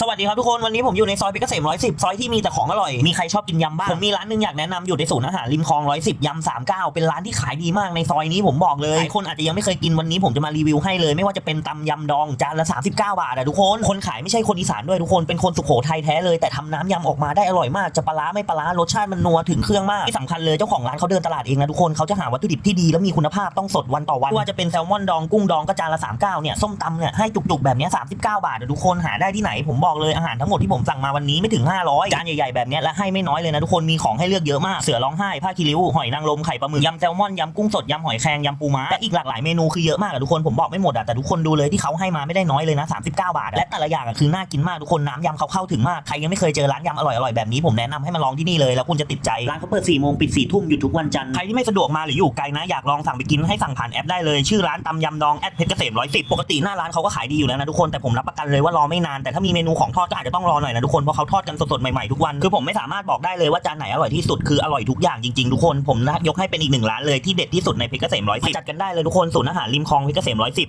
สวัสดีครับทุกคนวันนี้ผมอยู่ในซอยเพชรเกษมร้อยสิบซอยที่มีแต่ของอร่อย มีใครชอบกินยำบ้างผมมีร้านหนึงอยากแนะนำอยู่ในศูนย์อาหารริมคลองร้อยสิบยำสามเก้าเป็นร้านที่ขายดีมากในซอยนี้ผมบอกเลยหลายคนอาจจะยังไม่เคยกินวันนี้ผมจะมารีวิวให้เลย ไม่ว่าจะเป็นตำยำดองจานละ 39 บาทอะทุกคน คนขายไม่ใช่คนอีสานด้วยทุกคนเป็นคนสุโขทัยแท้เลยแต่ทำน้ำยำออกมาได้อร่อยมากจะปลาร้าไม่ปลาร้ารสชาติมันนัวถึงเครื่องมากที่สำคัญเลยเจ้าของร้านเขาเดินตลาดเองนะทุกคนเขาจะหาวัตถุดิบที่ดีและมีคุณภาพต้องสดวันต่อวันไม่ว่าจะเป็นแซลมอนดองกุ้งดองก็จานละ39เนี่ยส้มตำเนี่ยให้จุกๆแบบเนี้ย39 บาทอะทุกคนหาได้ที่ไหนผมบอกเลยอาหารทั้งหมดที่ผมสั่งมาวันนี้ไม่ถึง 500จานใหญ่ๆแบบเนี้ยและให้ไม่น้อยเลยนะทุกคนมีของให้เลือกเยอะมากเสือร้องไห้ผ้าคีริ้วหอยนางรมไข่ปลาหมึกยำแซลมอนยำกุ้งสดยำหอยแครงยำปูม้าและอีกหลากหลายเมนูคือเยอะมากอะทุกคนผมบอกไม่หมดอะแต่ทุกคนดูเลยที่เขาให้มาไม่ได้น้อยเลยนะ 39 บาทอะและแต่ละอย่างอะคือน่ากินมากทุกคนน้ำยำเขาเข้าถึงมากใครยังไม่เคยเจอร้านยำอร่อยๆแบบนี้ผมแนะนำให้มาลองที่นี่เลยแล้วคุณจะติดใจร้านเขาเปิด4โมงปิด4ทุ่มอยู่ทุกวันจันทร์ใครที่ไม่สะดวกมาหรืออยู่ไกลนะอยากลองสั่งไปกินให้สั่งผ่านแอปได้เลยชื่อร้านตำยำดองแอดเพชรเกษมร้อยสิบปกติหน้าร้านเขาก็ขายดีอยู่แล้วนะทุกคนแต่ผมรับประกันเลยว่ารอไม่นานแต่ถ้ามีเมนูของทอดก็อาจจะต้องรอหน่อยนะทุกคนเพราะเขาทอดกันสดๆใหม่ๆทุกวันคือผมไม่สามารถบอกได้เลยว่าจานไหนอร่อยที่สุดคืออร่อยทุกอย่างจริงๆทุกคนผมนะยกให้เป็นอีกหนึ่งร้านเลยที่เด็ดที่สุดในเพชรเกษมร้อยสิบจัดกันได้เลยทุกคนศูนย์อาหารริมคลองเพชรเกษมร้อยสิบ